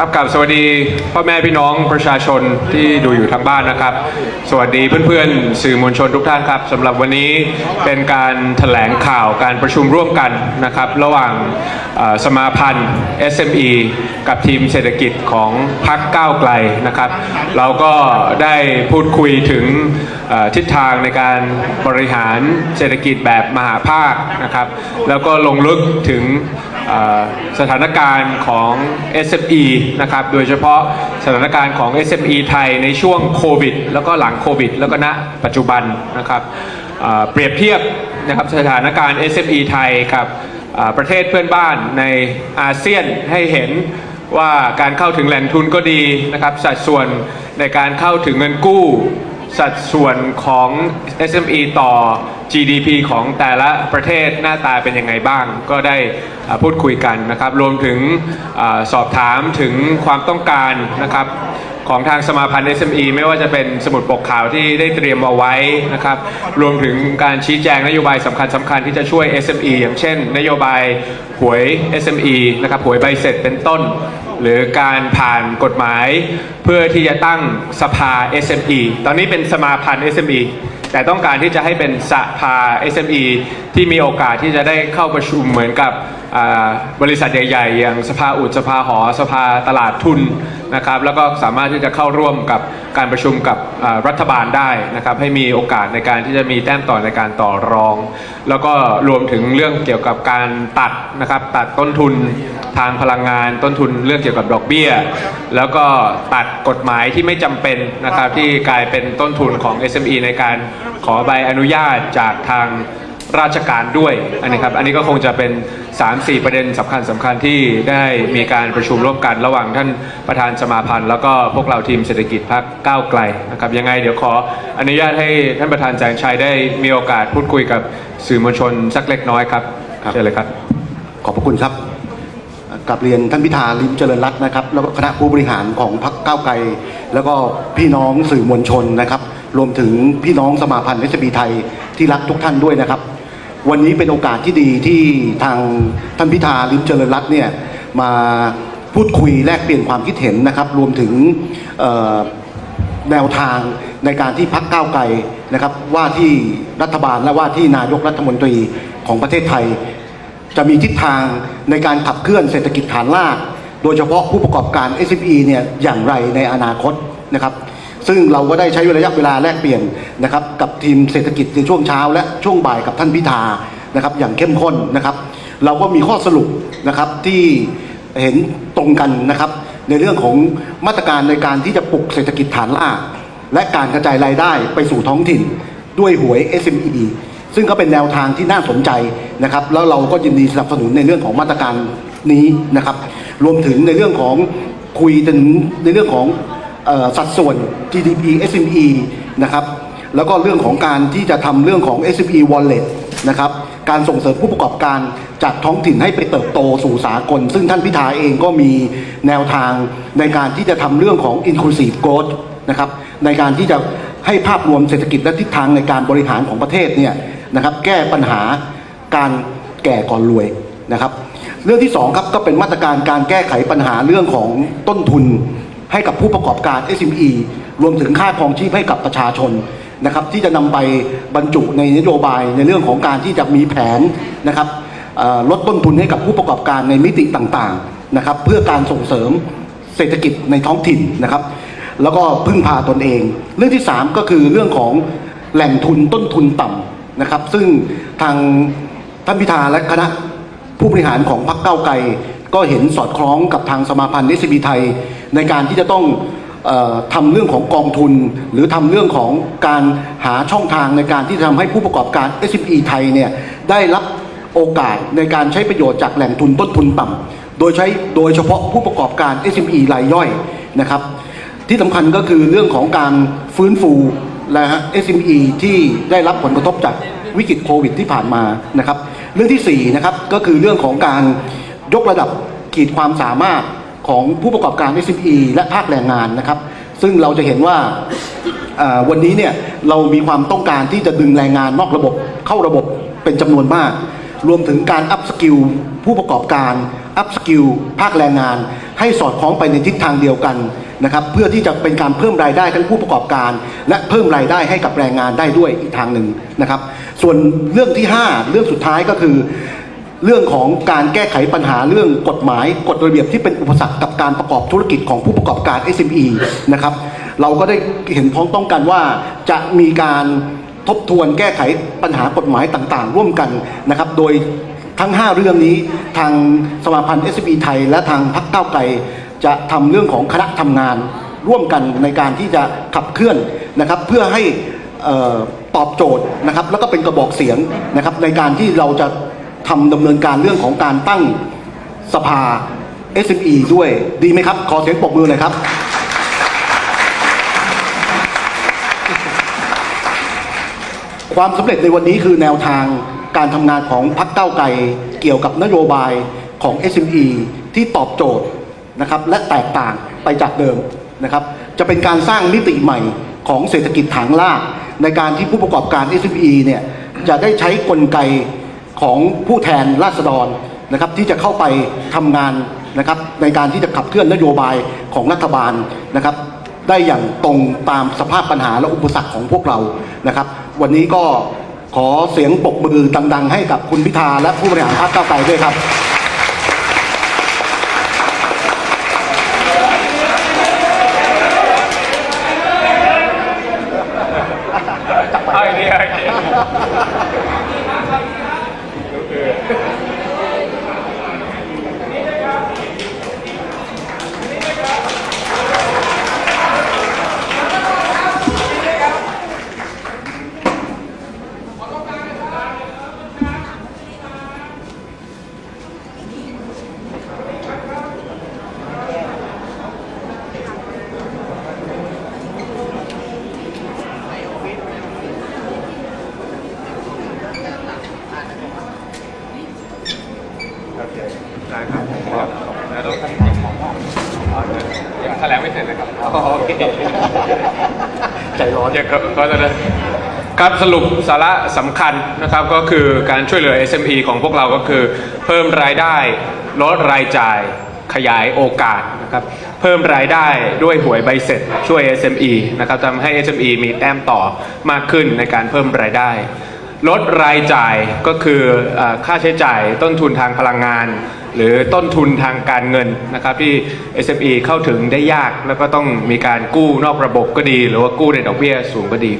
ครับกับสวัสดีพ่อแม่พี่น้องประชาชนที่ดูอยู่ทางบ้านนะครับ สวัสดีเพื่อนๆ สื่อมวลชนทุกท่านครับสำหรับวันนี้เป็นการแถลงข่าวการประชุมร่วมกันนะครับ ระหว่างสมาพันธ์ SME กับทีมเศรษฐกิจของพรรคก้าวไกลนะครับ เราก็ได้พูดคุยถึงทิศทางในการบริหารเศรษฐกิจแบบมหาภาคนะครับ แล้วก็ลงลึกถึง สถานการณ์ของ SME นะครับ โดยเฉพาะสถานการณ์ของ SME ไทยในช่วงโควิด แล้วก็หลังโควิด แล้วก็ณปัจจุบันนะครับเปรียบเทียบนะครับสถานการณ์ SME ไทยกับประเทศเพื่อนบ้านในอาเซียนให้เห็นว่าการเข้าถึงแหล่งทุนก็ดีนะครับ สัดส่วนในการเข้าถึงเงินกู้ สัดส่วนของ SME ต่อ GDP ของแต่ละประเทศหน้าตาเป็นยังไงบ้าง ก็ได้พูดคุยกันนะครับ รวมถึงอสอบถามถึงความต้องการนะครับของทางสมาพันธ์ SME ไม่ว่าจะเป็นสมุดปกข่าวที่ได้เตรียมเอาไว้นะครับ รวมถึงการชี้แจงนโยบายสำคัญสำคัญที่จะช่วย SME อย่างเช่น นโยบายหวย SME นะครับหวยใบเสร็จเป็นต้น หรือการผ่านกฎหมาย เพื่อที่จะตั้งสภา SME ตอนนี้เป็นสมาพันธ์ SME แต่ต้องการที่จะให้เป็นสภา SME ที่มีโอกาสที่จะได้เข้าประชุมเหมือนกับบริษัทใหญ่ๆ อย่างสภาอุดสภาหอ สภาตลาดทุนนะครับแล้วก็สามารถที่จะเข้าร่วมกับการประชุมกับรัฐบาลได้นะครับให้มีโอกาสในการที่จะมีแต้มต่อในการต่อรอง แล้วก็รวมถึงเรื่องเกี่ยวกับการตัดนะครับตัดต้นทุน ทางพลังงานต้นทุนเรื่องเกี่ยวกับดอกเบี้ย แล้วก็ตัดกฎหมายที่ไม่จำเป็นนะครับที่กลายเป็นต้นทุนของ SME ในการขอใบอนุญาตจากทางราชการด้วยอันนี้ครับอันนี้ก็คงจะเป็น 3-4 ประเด็นสำคัญสำคัญที่ได้มีการประชุมร่วมกันระหว่างท่านประธานสมาพันธ์ แล้วก็พวกเราทีมเศรษฐกิจพรรคก้าวไกลนะครับยังไงเดี๋ยวขออนุญาตให้ท่านประธานแสงชัยได้มีโอกาสพูดคุยกับสื่อมวลชนสักเล็กน้อยครับครับเชิญเลยครับ ขอบพระคุณครับ กับเรียนท่านพิธาลิมเจริญรัตน์นะครับแล้วก็คณะผู้บริหารของพรรคก้าวไกล แล้วก็พี่น้องสื่อมวลชนนะครับ รวมถึงพี่น้องสมาพันธ์เอสบีไทยที่รักทุกท่านด้วยนะครับ วันนี้เป็นโอกาสที่ดีที่ทางท่านพิธาลิมเจริญรัตน์เนี่ยมาพูดคุยแลกเปลี่ยนความคิดเห็นนะครับ รวมถึงแนวทางในการที่พักก้าวไกลนะครับว่าที่รัฐบาลและว่าที่นายกรัฐมนตรีของประเทศไทย จะมีทิศทางในการขับเคลื่อนเศรษฐกิจฐานราก โดยเฉพาะผู้ประกอบการ SME เนี่ยอย่างไรในอนาคตนะครับ ซึ่งเราก็ได้ใช้ระยะเวลาแลกเปลี่ยนนะครับกับทีมเศรษฐกิจในช่วงเช้า และช่วงบ่ายกับท่านพิธานะครับอย่างเข้มข้นนะครับ เราก็มีข้อสรุปนะครับที่เห็นตรงกันนะครับ ในเรื่องของมาตรการในการที่จะปลุกเศรษฐกิจฐานรากและการกระจายรายได้ไปสู่ท้องถิ่นด้วยหวย SME ซึ่งก็เป็นแนวทางที่น่าสนใจนะครับ แล้วเราก็ยินดีสนับสนุนในเรื่องของมาตรการนี้นะครับ รวมถึงในเรื่องของคุยถึงในเรื่องของออสัดส่วน GDP SME นะครับ แล้วก็เรื่องของการที่จะทำเรื่องของ SME Wallet นะครับการส่งเสริมผู้ประกอบการจากท้องถิ่นให้ไปเติบโตสู่สากล ซึ่งท่านพิธาเองก็มีแนวทางในการที่จะทำเรื่องของ Inclusive Growth นะครับในการที่จะให้ภาพรวมเศรษฐกิจและทิศทางในการบริหารของประเทศเนี่ย นะครับ แก้ปัญหาการแก่ก่อนรวยนะครับ เรื่องที่สองครับก็เป็นมาตรการการแก้ไขปัญหาเรื่องของต้นทุนให้กับผู้ประกอบการ SME รวมถึงค่าครองชีพให้กับประชาชนนะครับ ที่จะนำไปบรรจุในนโยบายในเรื่องของการที่จะมีแผนนะครับลดต้นทุนให้กับผู้ประกอบการในมิติต่างๆนะครับ เพื่อการส่งเสริมเศรษฐกิจในท้องถิ่นนะครับ แล้วก็พึ่งพาตนเอง เรื่องที่ 3 ก็คือเรื่องของแหล่งทุนต้นทุนต่ำ นะครับ ซึ่งทางท่านพิธาและคณะผู้บริหารของพรรคเก้าไกลก็เห็นสอดคล้องกับทางสมาพันธ์นิสบีไทย ในการที่จะต้องออทำเรื่องของกองทุน หรือทำเรื่องของการหาช่องทางในการที่จะทำให้ผู้ประกอบการ SME ไทยเนี่ยได้รับโอกาสในการใช้ประโยชน์จากแหล่งทุนต้นทุนต่ำโดยใช้โดยเฉพาะผู้ประกอบการ SME รายย่อยนะครับ ที่สำคัญก็คือเรื่องของการฟื้นฟูและฮะ SME ที่ได้รับผลกระทบจาก วิกฤตโควิดที่ผ่านมานะครับ เรื่องที่4นะครับก็คือเรื่องของการยกระดับขีดความสามารถของผู้ประกอบการ SME และภาคแรงงานนะครับ ซึ่งเราจะเห็นว่าวันนี้เนี่ยเรามีความต้องการที่จะดึงแรงงานนอกระบบเข้าระบบเป็นจำนวนมาก รวมถึงการอัพสกิลผู้ประกอบการ อัพสกิลภาคแรงงาน ให้สอดคล้องไปในทิศทางเดียวกันนะครับเพื่อที่จะเป็นการเพิ่มรายได้ทั้งผู้ประกอบการ และเพิ่มรายได้ให้กับแรงงานได้ด้วยอีกทางหนึ่งนะครับ ส่วนเรื่องที่ 5 เรื่องสุดท้ายก็คือ เรื่องของการแก้ไขปัญหาเรื่องกฎหมายกฎระเบียบที่เป็นอุปสรรคกับการประกอบธุรกิจของผู้ประกอบการ SME นะครับเราก็ได้เห็นพ้องต้องกันว่าจะมีการทบทวนแก้ไขปัญหากฎหมายต่างๆ ร่วมกันนะครับ โดย ทั้ง 5 เรื่องนี้ทางสมาพันธ์ SME ไทย และทางพรรคก้าไกลจะทำเรื่องของคณะทำงานร่วมกันในการที่จะขับเคลื่อนนะครับเพื่อให้ออตอบโจทย์นะครับแล้วก็เป็นกระบอกเสียงนะครับในการที่เราจะทำดำเนินการเรื่องของการตั้งสภา SME ด้วยดีไหมครับ ขอเสียงปรบมือหน่อยครับ ความสำเร็จในวันนี้คือแนวทาง การทำงานของพรรคเก้าไกลเกี่ยวกับนโยบายของ SME ที่ตอบโจทย์นะครับและแตกต่างไปจากเดิมนะครับ จะเป็นการสร้างมิติใหม่ของเศรษฐกิจฐานราก ในการที่ผู้ประกอบการ SME เนี่ยจะได้ใช้กลไกของผู้แทนราษฎรนะครับที่จะเข้าไปทำงานนะครับในการที่จะขับเคลื่อนนโยบายของรัฐบาลนะครับ ได้อย่างตรงตามสภาพปัญหาและอุปสรรคของพวกเรานะครับ วันนี้ก็ ขอเสียงปรบมือดังๆให้กับคุณพิธาและผู้บริหารพรรคก้าวไกลด้วยครับ เอาอีกทีเอาอีกที ได้ครับครับแล้วต้องยังแถลงไม่เสร็จเลยครับ โอเคใจร้อนเดี๋ยวก็ก็จะได้ครับสรุปสาระสำคัญนะครับก็คือการช่วยเหลือ SME ของพวกเราก็คือ เพิ่มรายได้ลดรายจ่ายขยายโอกาสนะครับเพิ่มรายได้ด้วยหวยใบเสร็จช่วย SME นะครับทำให้ SME มีแต้มต่อมากขึ้นในการเพิ่มรายได้ ลดรายจ่ายก็คืออค่าใช้จ่ายต้นทุนทางพลังงาน หรือต้นทุนทางการเงินนะครับที่ SME เข้าถึงได้ยากแล้วก็ต้องมีการกู้นอกระบบก็ดี หรือว่ากู้ในดอกเบี้ยสูงก็ดี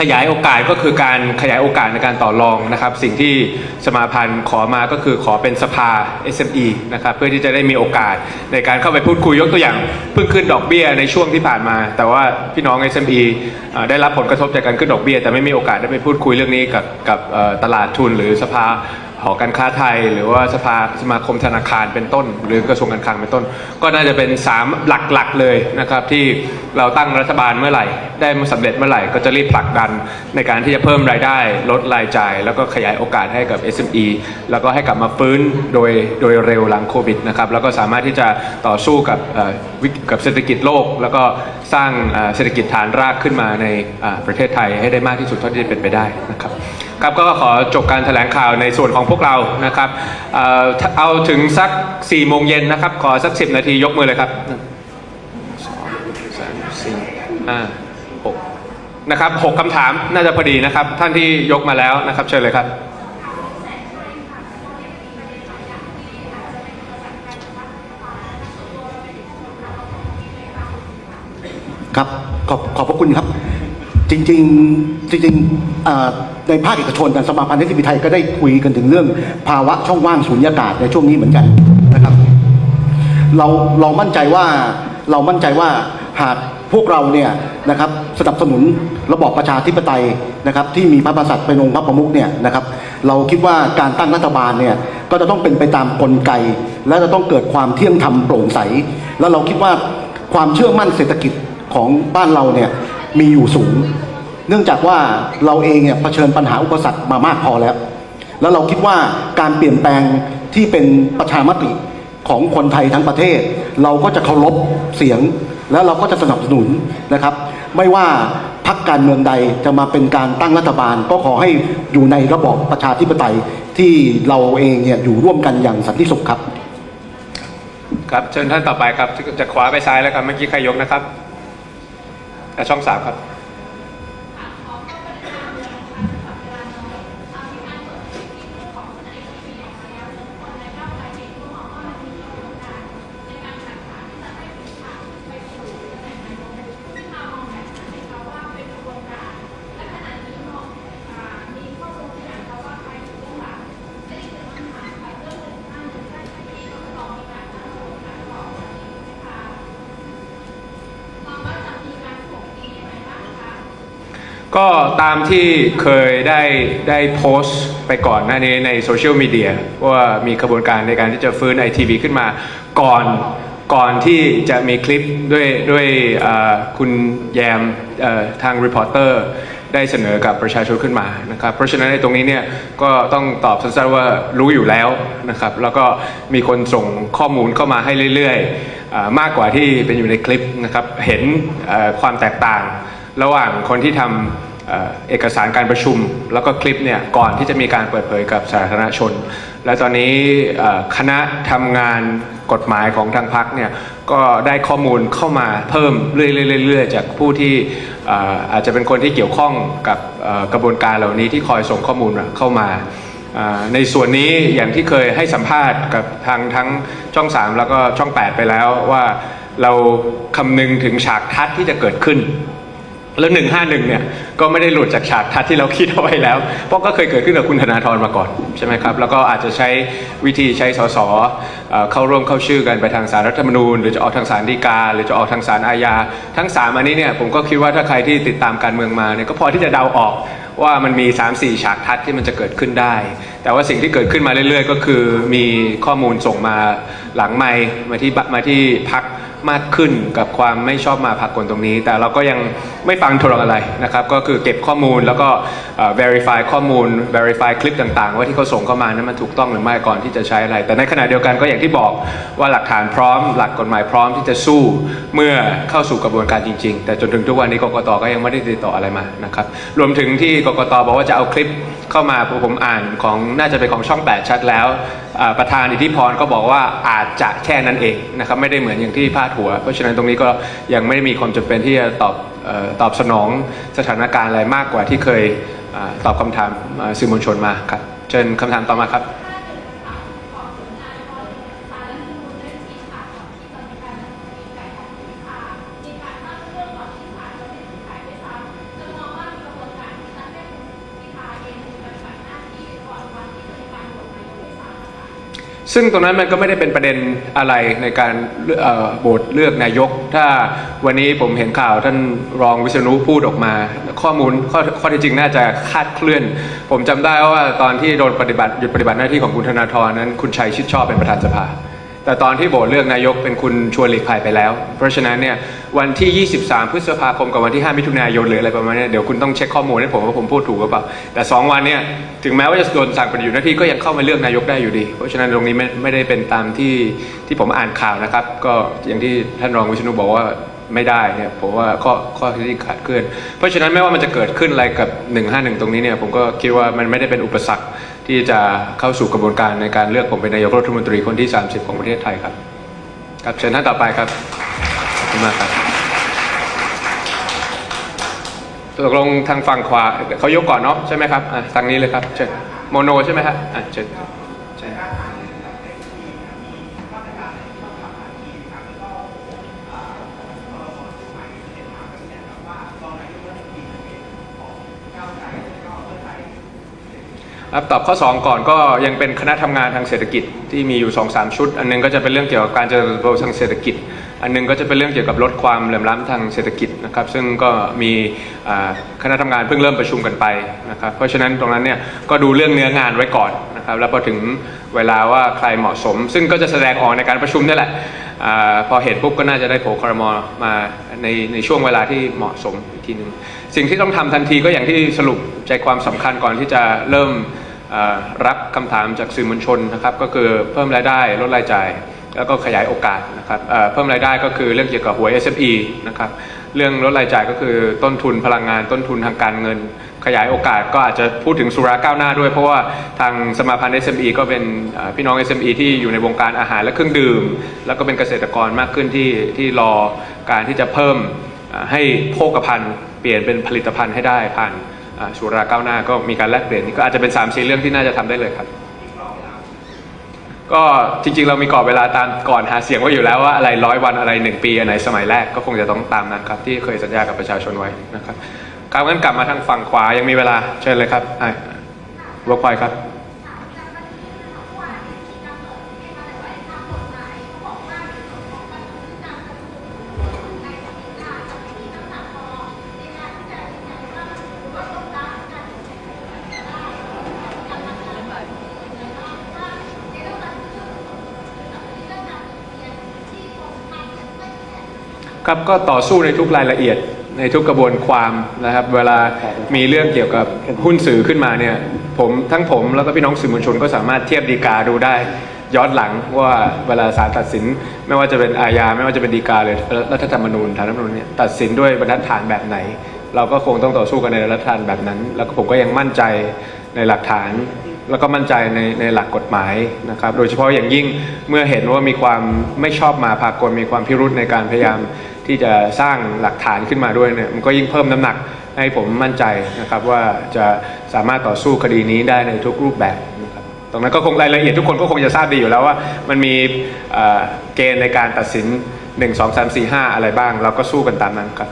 ขยายโอกาสก็คือการขยายโอกาสในการต่อรองนะครับ สิ่งที่สมาพันธ์ขอมาก็คือขอเป็นสภา SME นะครับเพื่อที่จะได้มีโอกาสในการเข้าไปพูดคุยยกตัวอย่างเพิ่งขึ้นดอกเบี้ยในช่วงที่ผ่านมา แต่ว่าพี่น้อง SME เอ่อได้รับผลกระทบจากการขึ้นดอกเบี้ย แต่ไม่มีโอกาสได้ไปพูดคุยเรื่องนี้กับกับตลาดทุนหรือสภา หอการค้าไทย หรือว่าสภาสมาคมธนาคารเป็นต้น หรือกระทรวงการคลังเป็นต้น ก็น่าจะเป็น 3 หลักๆเลยนะครับที่เราตั้งรัฐบาลเมื่อไหร่ ได้มาสำเร็จเมื่อไหร่ก็จะรีบผลักดันในการที่จะเพิ่มรายได้ ลดรายจ่าย แล้วก็ขยายโอกาสให้กับ SME แล้วก็ให้กลับมาฟื้นโดยโดยเร็วหลังโควิดนะครับแล้วก็สามารถที่จะต่อสู้กับกับเศรษฐกิจโลกแล้วก็ สร้างเศรษฐกิจฐานรากขึ้นมาในประเทศไทยให้ได้มากที่สุดเท่าที่จะเป็นไปได้นะครับครับก็ขอจบการแถลงข่าวในส่วนของพวกเรานะครับเอาถึงสัก4ี่โมงเย็นนะครับ ขอสัก 10 นาทียกมือเลยครับสองสามสี่ห้าหกนะครับหกคำถามน่าจะพอดีนะครับ ท่านที่ยกมาแล้วนะครับ เชิญเลยครับ ครับขอบขอบพระคุณครับ จริงๆจริงๆอ่าในภาคเอกชนกันสมาพันธ์นิติบิไทยก็ได้คุยกันถึงเรื่อง ภาวะช่องว่างสูญญากาศในช่วงนี้เหมือนกันนะครับ เราเรามั่นใจว่าเรามั่นใจว่าหากพวกเราเนี่ยนะครับสนับสนุนระบอบประชาธิปไตยนะครับที่มีพระมหากษัตริย์เป็นองค์พระประมุขเนี่ยนะครับเราคิดว่าการตั้งรัฐบาลเนี่ยก็จะต้องเป็นไปตามกลไก และจะต้องเกิดความเที่ยงธรรมโปร่งใส แล้วเราคิดว่าความเชื่อมั่นเศรษฐกิจ ของบ้านเราเนี่ยมีอยู่สูง เนื่องจากว่าเราเองเนี่ยเผชิญปัญหาอุปสรรคมามากพอแล้ว แล้วเราคิดว่าการเปลี่ยนแปลงที่เป็นประชามติของคนไทยทั้งประเทศ เราก็จะเคารพเสียง แล้วเราก็จะสนับสนุนนะครับ ไม่ว่าพรรคการเมืองใดจะมาเป็นการตั้งรัฐบาล ก็ขอให้อยู่ในระบอบประชาธิปไตยที่เราเองเนี่ยอยู่ร่วมกันอย่างสันติสุขครับ ครับเชิญท่านต่อไปครับจากขวาไปซ้ายแล้วครับเมื่อกี้ใครยกนะครับ ช่องสามครับ ก็ตามที่เคยได้ได้โพสต์ไปก่อนหน้านี้ในโซเชียลมีเดียว่ามีกระบวนการในการที่จะฟื้นไอทีวีขึ้นมาก่อนก่อนที่จะมีคลิปด้วยด้วยคุณแยมทางรีพอร์เตอร์ได้เสนอกับประชาชนขึ้นมานะครับเพราะฉะนั้นในตรงนี้เนี่ยก็ต้องตอบสั้นๆว่ารู้อยู่แล้วนะครับแล้วก็มีคนส่งข้อมูลเข้ามาให้เรื่อยๆ มากกว่าที่เป็นอยู่ในคลิปนะครับเห็นความแตกต่างระหว่างคนที่ทำ เอกสารการประชุม แล้วก็คลิปเนี่ยก่อนที่จะมีการเปิดเผยกับสาธารณชน และตอนนี้คณะทำงานกฎหมายของทางพักเนี่ยก็ได้ข้อมูลเข้ามาเพิ่มเรื่อยๆจากผู้ที่อาจจะเป็นคนที่เกี่ยวข้องกับกระบวนการเหล่านี้ที่คอยส่งข้อมูลเข้ามาอ่าในส่วนนี้อย่างที่เคยให้สัมภาษณ์กับทางทั้งช่อง 3 แล้วก็ช่อง 8 ไปแล้วว่าเราคำนึงถึงฉากทัศน์ที่จะเกิดขึ้น แล้ว151เนี่ยก็ไม่ได้หลุดจากฉากทัศน์ที่เราคิดเอาไว้แล้ว เพราะก็เคยเกิดขึ้นกับคุณธนาธรมาก่อนใช่ไหมครับ แล้วก็อาจจะใช้วิธีใช้สสเอ่อเข้าร่วมเข้าชื่อกันไปทางสารรัฐธรรมนูญ หรือจะออกทางสารฎีกา หรือจะออกทางสารอาญา ทั้ง3อันนี้เนี่ยผมก็คิดว่าถ้าใครที่ติดตามการเมืองมาเนี่ยก็พอที่จะเดาออกว่ามันมี 3-4 ฉากทัศน์ที่มันจะเกิดขึ้นได้ แต่ว่าสิ่งที่เกิดขึ้นมาเรื่อย ๆ ก็คือมีข้อมูลส่งมาหลังไมค์มาที่บมาที่พัก มากขึ้นกับความไม่ชอบมาพากลตรงนี้ แต่เราก็ยังไม่ฟังทรอะไรนะครับ ก็คือเก็บข้อมูลแล้วก็ verify ข้อมูล verify คลิปต่างๆ ว่าที่เขาส่งเข้ามานั้นมันถูกต้องหรือไม่ก่อนที่จะใช้อะไร แต่ในขณะเดียวกันก็อย่างที่บอกว่าหลักฐานพร้อม หลักกฎหมายพร้อมที่จะสู้เมื่อเข้าสู่กระบวนการจริง ๆ แต่จนถึงทุกวันนี้กกตก็ยังไม่ได้ติดต่ออะไรมานะครับรวมถึงที่กกตบอกว่าจะเอาคลิปเข้ามาผมอ่านของน่าจะเป็นของช่อง 8 ชัดแล้ว ประธานอิทธิพรก็บอกว่าอาจจะแค่นั้นเองนะครับไม่ได้เหมือนอย่างที่พาดหัว เพราะฉะนั้นตรงนี้ก็ยังไม่ได้มีความจำเป็นที่จะตอบออตอบสนองสถานการณ์อะไรมากกว่าที่เคยอตอบคำถามสื่อมวลชนมาครับเชิญคำถามต่อมาครับ ซึ่งตรงนั้นมันก็ไม่ได้เป็นประเด็นอะไรในการโหวตเลือกนายก ถ้าวันนี้ผมเห็นข่าวท่านรองวิษณุพูดออกมา ข้อมูลข้อข้อเท็จจริงน่าจะคาดเคลื่อน ผมจำได้ว่าตอนที่โดนปฏิบัติหยุดปฏิบัติหน้าที่ของคุณธนาธรนั้น คุณชัยชิดชอบเป็นประธานสภา แต่ตอนที่โหวตเลือกนายกเป็นคุณชวนหลีกภัยไปแล้ว เพราะฉะนั้นเนี่ยวันที่ 23 พฤษภาคมกับวันที่ 5 มิถุนายนหรืออะไรประมาณนี้เดี๋ยวคุณต้องเช็คข้อมูลให้ผมว่าผมพูดถูกหรือเปล่าแต่ 2 วันเนี่ยถึงแม้ว่าจะโดนสั่งปฏิบัติหน้าที่ก็ยังเข้ามาเลือกนายกได้อยู่ดี เพราะฉะนั้นตรงนี้ไม่ไม่ได้เป็นตามที่ที่ผมอ่านข่าวนะครับ ก็อย่างที่ท่านรองวิชนุบอกว่า ไม่ได้เนี่ยผมว่าข้อข้อที่ขาดเคลื่อนเพราะฉะนั้นไม่ว่ามันจะเกิดขึ้นอะไรกับ 151 ตรงนี้เนี่ยผมก็คิดว่ามันไม่ได้เป็นอุปสรรคที่จะเข้าสู่กระบวนการในการเลือกผมเป็นนายกรัฐมนตรีคนที่ 30 ของประเทศไทยครับครับเชิญท่านต่อไปครับขอบคุณมากครับตกลงทางฝั่งขวาเขายกก่อนเนาะใช่ไหมครับอะทางนี้เลยครับเชิญโมโนใช่ไหมฮะอะเชิญเชิญ ครับตอบข้อ 2 ก่อนก็ยังเป็นคณะทำงานทางเศรษฐกิจที่มีอยู่ 2-3 ชุด อันหนึงก็จะเป็นเรื่องเกี่ยวกับการเจริญเติบโตทางเศรษฐกิจ อันหนึงก็จะเป็นเรื่องเกี่ยวกับลดความเหลื่อมล้ำทางเศรษฐกิจนะครับซึ่งก็มีคณะทำงานเพิ่งเริ่มประชุมกันไปนะครับเพราะฉะนั้นตรงนั้นเนี่ยก็ดูเรื่องเนื้องานไว้ก่อนนะครับแล้วพอถึงเวลาว่าใครเหมาะสม ซึ่งก็จะแสดงออกในการประชุมนี่แหละอพอเห็นปุ๊บก็น่าจะได้โผล่ครมมาในในช่วงเวลาที่เหมาะสมอีกทีหนึ่งสิ่งที่ต้องทำทันทีก็อย่างที่สรุปใจความสำคัญก่อนที่จะเริ่ม รับคำถามจากสื่อมวลชนนะครับก็คือเพิ่มรายได้ลดรายจ่าย แล้วก็ขยายโอกาสนะครับเพิ่มรายได้ก็คือเรื่องเกี่ยวกับหวย SME นะครับเรื่องลดรายจ่ายก็คือต้นทุนพลังงานต้นทุนทางการเงิน ขยายโอกาสก็อาจจะพูดถึงสุราก้าวหน้าด้วย เพราะว่าทางสมาพันธ์ SME ก็เป็นเอ่อพี่น้อง SME ที่อยู่ในวงการอาหารและเครื่องดื่ม แล้วก็เป็นเกษตรกรมากขึ้นที่ที่รอการที่จะเพิ่มให้โภคภัณฑ์เปลี่ยนเป็นผลิตภัณฑ์ให้ได้ผ่าน ชูราก้าวหน้าก็มีการแลกเปลี่ยนนี่ก็อาจจะเป็น3ามสี่เรื่องที่น่าจะทำได้เลยครับ ก็จริงๆ เรามีกรอบเวลาตามก่อนหาเสียงไว้อยู่แล้วว่าอะไรร้อยวันอะไรหนึ่งปีอันไหนสมัยแรกก็คงจะต้องตามนั้นครับ ที่เคยสัญญากับประชาชนไว้นะครับครับงั้นกลับมาทางฝั่งขวายังมีเวลาเชิญเลยครับไอ้เวิร์กพอยครับ ครับก็ต่อสู้ในทุกรายละเอียดในทุกกระบวนความนะครับ เวลามีเรื่องเกี่ยวกับหุ้นสื่อขึ้นมาเนี่ยผมทั้งผมแล้วก็พี่น้องสื่อมวลชนก็สามารถเทียบดีกาดูได้ย้อนหลังว่าเวลาศาลตัดสิน ไม่ว่าจะเป็นอาญาไม่ว่าจะเป็นดีกาเลยรัฐธรรมนูญฐานรัฐธรรมนูญเนี่ยตัดสินด้วยบรรทัดฐานแบบไหน เราก็คงต้องต่อสู้กันในรัฐธรรมนูญแบบนั้น แล้วก็ผมก็ยังมั่นใจในหลักฐาน แล้วก็มั่นใจในในหลักกฎหมายนะครับ โดยเฉพาะอย่างยิ่งเมื่อเห็นว่ามีความไม่ชอบมาพากลมีความพิรุธในการพยายาม ที่จะสร้างหลักฐานขึ้นมาด้วยเนี่ยมันก็ยิ่งเพิ่มน้ำหนักให้ผมมั่นใจนะครับว่าจะสามารถต่อสู้คดีนี้ได้ในทุกรูปแบบนะครับตรงนั้นก็คงรายละเอียดทุกคนก็คงจะทราบดีอยู่แล้วว่า มันมีเอ่อเกณฑ์ในการตัดสิน 1 2 3 4 5 อะไรบ้าง เราก็สู้กันตามนั้นครับ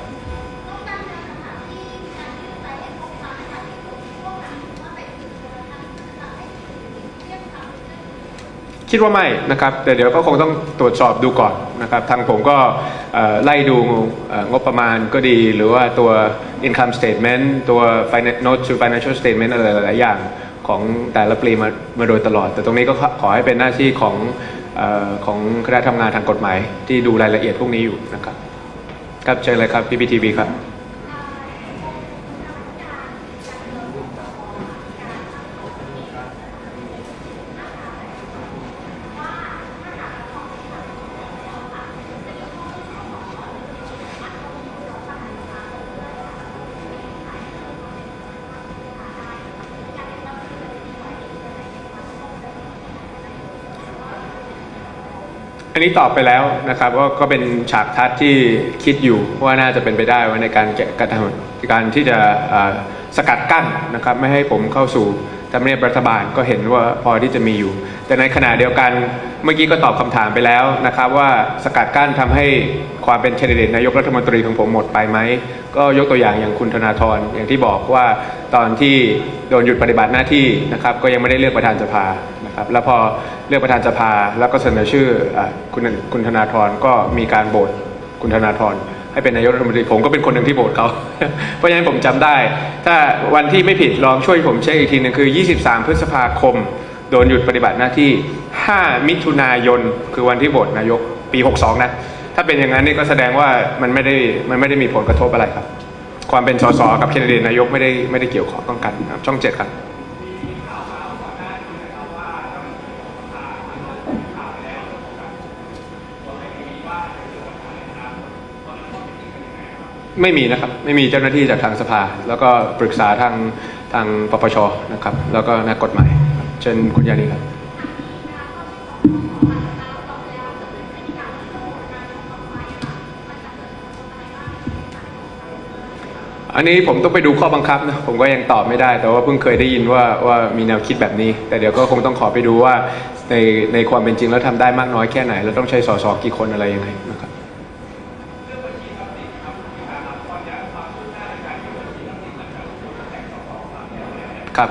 คิดว่าไม่นะครับ แต่เดี๋ยวก็คงต้องตรวจสอบดูก่อนนะครับ ทางผมก็ไล่ดูงบประมาณก็ดี หรือว่าตัว income statement ตัว finan- note to financial statement อะไรหลายๆอย่างของแต่ละปีมามาโดยตลอด แต่ตรงนี้ก็ขอให้เป็นหน้าที่ของอของคณะทำงานทางกฎหมายที่ดูรายละเอียดพวกนี้อยู่นะครับ ครับเชิญเลยครับ PPTV ครับ นนี้ตอบไปแล้วนะครับว่าก็เป็นฉากทัศน์ที่คิดอยู่ว่าน่าจะเป็นไปได้ว่าในการแกะกระทำการที่จะสกัดกั้นนะครับไม่ให้ผมเข้าสู่ ทำเนียบรัฐบาลก็เห็นว่าพอที่จะมีอยู่ แต่ในขณะเดียวกันเมื่อกี้ก็ตอบคำถามไปแล้วนะครับ ว่าสกัดกั้นทำให้ความเป็นแคนดิเดตนายกรัฐมนตรีของผมหมดไปไหม ก็ยกตัวอย่างอย่างคุณธนาธรอย่างที่บอกว่าตอนที่โดนหยุดปฏิบัติหน้าที่นะครับ ก็ยังไม่ได้เลือกประธานสภานะครับแล้วพอเลือกประธานสภาแล้วก็เสนอชื่ออคุณคุณธนาธรก็มีการโบสคุณธนาธร ให้เป็นนายกรัฐมนตรีผมก็เป็นคนหนึ่งที่โบสเขา เพราะฉะนั้นผมจำได้ ถ้าวันที่ไม่ผิดลองช่วยผมเช็คอีกทีหนึงคือ 23 พฤษภาคม โดนหยุดปฏิบัติหน้าที่ 5 มิถุนายน คือวันที่โหวตนายกปี 62 นะ ถ้าเป็นอย่างนั้นนี่ก็แสดงว่ามันไม่ได้มันไม่ได้มีผลกระทบอะไรครับ ความเป็นสสกับแคนดิเดตนายกไม่ได้ไม่ได้เกี่ยวข้องกันครับช่องเจ็ดครับ ไม่มีนะครับ ไม่มีเจ้าหน้าที่จากทางสภา แล้วก็ปรึกษาทางทางปปชนะครับ แล้วก็นักกฎหมายเชิญคุณยานีครับอันนี้ผมต้องไปดูข้อบังคับนะผมก็ยังตอบไม่ได้ แต่ว่าเพิ่งเคยได้ยินว่าว่ามีแนวคิดแบบนี้ แต่เดี๋ยวก็คงต้องขอไปดูว่าในในความเป็นจริงแล้วทำได้มากน้อยแค่ไหน แล้วต้องใช้สสกี่คนอะไรยังไงนะครับ ครับ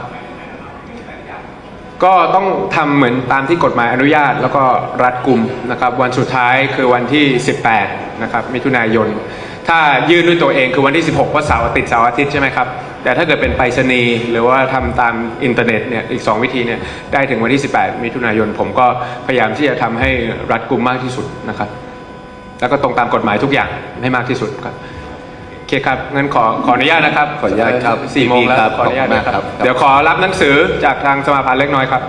ก็ต้องทำเหมือนตามที่กฎหมายอนุญาต แล้วก็รัดกุมนะครับ วันสุดท้ายคือวันที่ 18 นะครับ มิถุนายน ถ้ายื่นด้วยตัวเองคือวันที่ 16เพราะเสาร์ติดเสาร์อาทิตย์ใช่ไหมครับ แต่ถ้าเกิดเป็นไปรษณีย์หรือว่าทำตามอินเทอร์เน็ตเนี่ยอีก 2 วิธีเนี่ยได้ถึงวันที่ 18 มิถุนายน ผมก็พยายามที่จะทำให้รัดกุมมากที่สุดนะครับ แล้วก็ตรงตามกฎหมายทุกอย่างให้มากที่สุดครับ เคครับงั้นขอขออนุญาตนะครับขออนุญาตครับสี่โมงแล้วครับขออนุญาตขอบคุณนะมากคครัรับบเดี๋ยวขอรับหนังสือจากทางสมาพันธ์เล็กน้อยครับ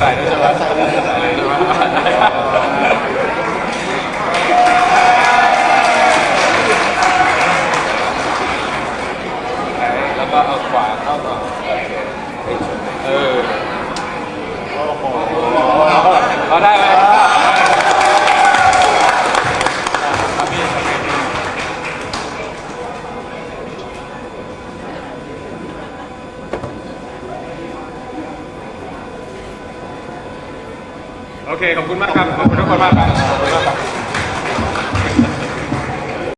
はい、あり。